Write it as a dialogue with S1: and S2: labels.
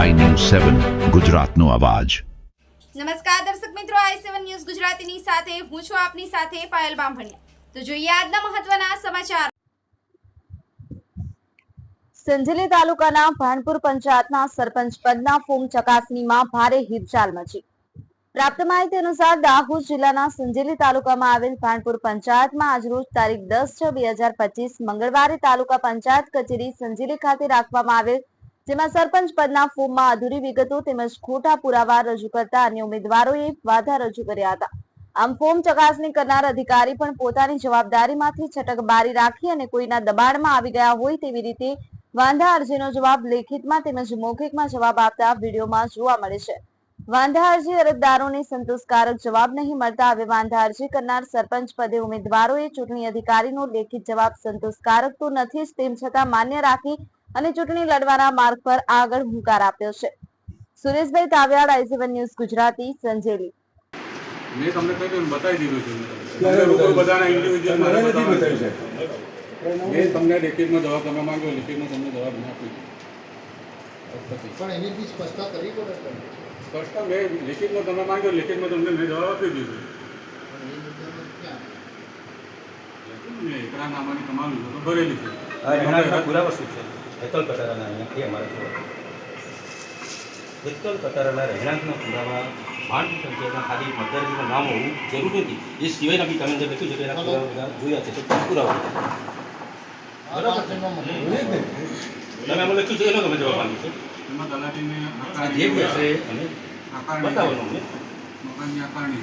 S1: સેવન ગુજરાતનો અવાજ.
S2: નમસ્કાર દર્શક મિત્રો આઈ સેવન ન્યૂઝ ગુજરાતીની સાથે હું છું આપની સાથે પાયલ બામભણિયા. તો જોઈએ આજના મહત્વના સમાચાર.
S3: સંજલી તાલુકાના ભાણપુર પંચાયતના સરપંચ પદના ફોર્મ ચકાસણીમાં ભારે હિલચાલ મચી. પ્રાપ્ત માહિતી અનુસાર દાહોદ જિલ્લાના સંજેલી તાલુકામાં આવેલ ભાણપુર પંચાયતમાં આજરોજ તારીખ દસ છ બે હજાર પચીસ મંગળવારે તાલુકા પંચાયત કચેરી સંજેલી ખાતે રાખવામાં આવેલ જેમાં સરપંચ પદના ફોર્મમાં અધૂરી વિગતો તેમજ ખોટા પુરાવા રજૂ કરતા અન્ય ઉમેદવારોએ વાધા રજૂ કર્યા હતા. આમ ફોર્મ ચકાસણી કરનાર અધિકારી પણ પોતાની જવાબદારીમાંથી છટકબારી રાખી અને કોઈના દબાણમાં આવી ગયા હોય તેવી રીતે વાંધા અરજીનો જવાબ લેખિતમાં તેમજ મૌખિકમાં જવાબ આપતા વિડીયોમાં જોવા મળે છે. વાંધા અરજી અરજદારોને સંતોષકારક જવાબ નહીં મળતા હવે વાંધા અરજી કરનાર સરપંચ પદે ઉમેદવારોએ ચૂંટણી અધિકારીનો લેખિત જવાબ સંતોષકારક તો નથી જ તેમ છતાં માન્ય રાખી અને ચૂંટણી લડવાના માર્ગ પર આગળ હુંકાર આપ્યો છે. Sureshbhai Tavyad I C one news Gujarati Sanjeli.
S4: મેં તમને કહી દઉં બતાવી દીધું છે? બધાના individual મારે
S5: મને નથી બતાવ્યું
S4: છે. મેં તમને લેખિતમાં જવાબ તમે માંગ્યો લેખિતમાં તમને જવાબ ના આપ્યો.
S6: પણ એની બી સ્પષ્ટતા કરી પડે સ્પષ્ટતા
S4: સ્પષ્ટ મેં લેખિતમાં તમે માંગ્યો લેખિતમાં તમને મેં જવાબ આપી દીધો.
S6: પણ એ મુદ્દામાં ક્યાં?
S4: મેં એકરા નામાની તમામ વિગતો ભરેલી છે.
S7: આ રહેણાંકના પુરાવા છે? હેતલ કટારાના અહીંયા એ અમારે જોવા હેતલ કટારાના રહેણાંકના પુરાવા માંડ પંચાયતના ખાલી મતદારજીનું નામ હોવું જરૂરી નથી. એ સિવાયના બી તમે લખ્યું છે કે એના પુરાવા બધા જોયા છે તો પુરાવા. તમે અમે લખ્યું છે એનો તમે જવાબ આપ્યો છે જે બી હશે
S4: અને
S7: બતાવવાનું અમને.
S4: મકાનની આકારણી